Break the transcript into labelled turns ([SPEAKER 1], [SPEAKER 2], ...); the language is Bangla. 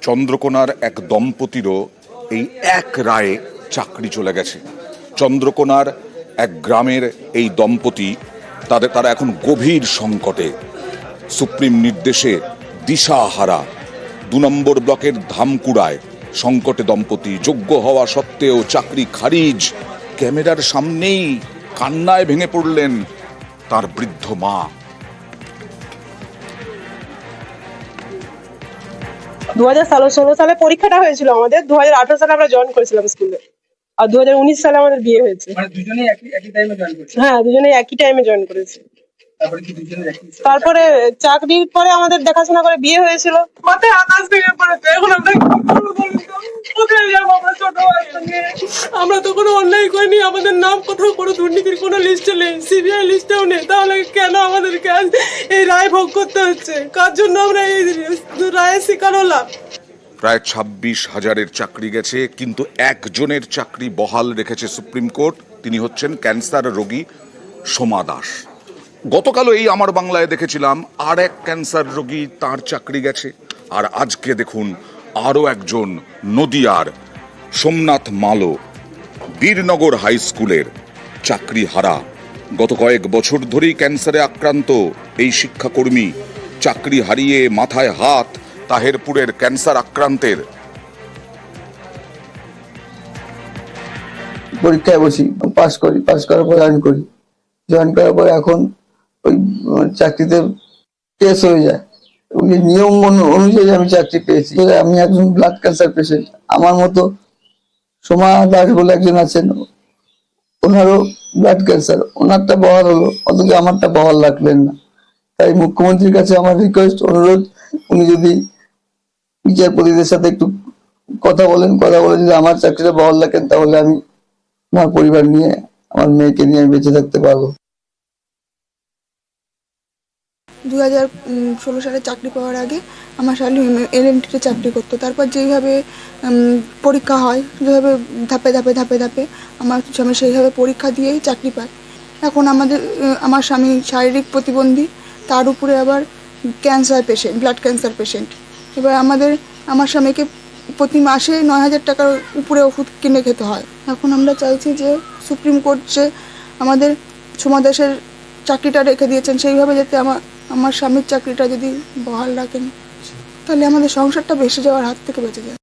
[SPEAKER 1] চন্দ্রকোনার এক দম্পতিরও এই এক রায়ে চাকরি চলে গেছে। চন্দ্রকোনার এক গ্রামের এই দম্পতি, তাদের, তারা এখন গভীর সংকটে। সুপ্রিম নির্দেশে দিশাহারা, দু নম্বর ব্লকের ধামকুড়ায় সংকটে দম্পতি, যোগ্য হওয়া সত্ত্বেও চাকরি খারিজ, ক্যামেরার সামনেই কান্নায় ভেঙে পড়লেন তার বৃদ্ধ মা।
[SPEAKER 2] দু হাজার ষোলো সালে পরীক্ষাটা হয়েছিল আমাদের। দু হাজার আঠারো সালে আমরা জয়েন করেছিলাম স্কুলে আর দু হাজার উনিশ সালে আমাদের বিয়ে হয়েছে।
[SPEAKER 3] মানে দুজনেই একই একই টাইমে জয়েন করছে?
[SPEAKER 2] হ্যাঁ দুজনে একই টাইমে জয়েন করেছি।
[SPEAKER 3] তারপরে কি দুজনের একই
[SPEAKER 2] তারপরে চাকরির পরে আমাদের দেখাশোনা করে বিয়ে হয়েছিল। মাথায় আকাশ ভেঙে পড়েছে। এখন আমরা আমরা তো কোনো অন্যায় করিনি, আমাদের নাম কোথাও কোনো দুর্নীতির কোনো লিস্টে নেই সিবিআই লিস্টেও নেই। তাহলে কেন আমাদেরকে আজ এই রায় ভোগ করতে হচ্ছে? কার জন্য আমরা এই রায়ের শিকার হলাম?
[SPEAKER 1] প্রায় ছাব্বিশ হাজারের চাকরি গেছে, কিন্তু একজনের চাকরি বহাল রেখেছে সুপ্রিম কোর্ট। তিনি হচ্ছেন ক্যান্সার রোগী সোমা দাস। গতকালও এই আমার বাংলায় দেখেছিলাম, আর এক ক্যান্সার রোগী তার চাকরি গেছে। আর আজকে দেখুন, আরও একজন নদিয়ার সোমনাথ মালো বীরনগর হাই স্কুলের চাকরি হারা গত কয়েক বছর ধরেই ক্যান্সারে আক্রান্ত এই শিক্ষাকর্মী চাকরি হারিয়ে মাথায় হাত তাহেরপুরের ক্যান্সার আক্রান্তের।
[SPEAKER 4] পরীক্ষায় বসি পাস করি পাস করার পর জয়েন করি। জয়েন করার পর এখন ওই চাকরিতে কেস হয়ে যায়। ওই নিয়ম অনুযায়ী আমি চাকরি পেয়েছি। আমি একজন ব্লাড ক্যান্সার পেশেন্ট আমার মতো সোমা দাস বলে একজন আছেন, ওনারও ব্লাড ক্যান্সার ওনারটা বহাল হলো, অথচ আমারটা বহাল রাখলেন না। তাই মুখ্যমন্ত্রীর কাছে আমার রিকোয়েস্ট অনুরোধ, উনি যদি বিচারপতিদের সাথে একটু কথা বলেন, কথা বলে যদি আমার চাকরিটা বহাল রাখেন, তাহলে আমি আমার পরিবার নিয়ে, আমার মেয়েকে নিয়ে বেঁচে থাকতে পারব।
[SPEAKER 5] দু হাজার ষোলো সালে চাকরি পাওয়ার আগে আমার শালি এলএমটিতে চাকরি করতো। তারপর যেইভাবে পরীক্ষা হয় যেভাবে ধাপে ধাপে ধাপে ধাপে আমার স্বামী সেইভাবে পরীক্ষা দিয়েই চাকরি পায় এখন আমাদের আমার স্বামী শারীরিক প্রতিবন্ধী, তার উপরে আবার cancer patient, blood cancer patient. এবার আমাদের, আমার স্বামীকে প্রতি মাসে নয় হাজার টাকার উপরে ওষুধ কিনে খেতে হয়। এখন আমরা চাইছি যে সুপ্রিম কোর্ট যে আমাদের সমাদেশের চাকরিটা রেখে দিয়েছেন, সেইভাবে যাতে আমার আমার স্বামীর চাকরিটা যদি বহাল রাখেন, তাহলে আমাদের সংসারটা বেসে যাওয়ার হাত থেকে বেঁচে যায়।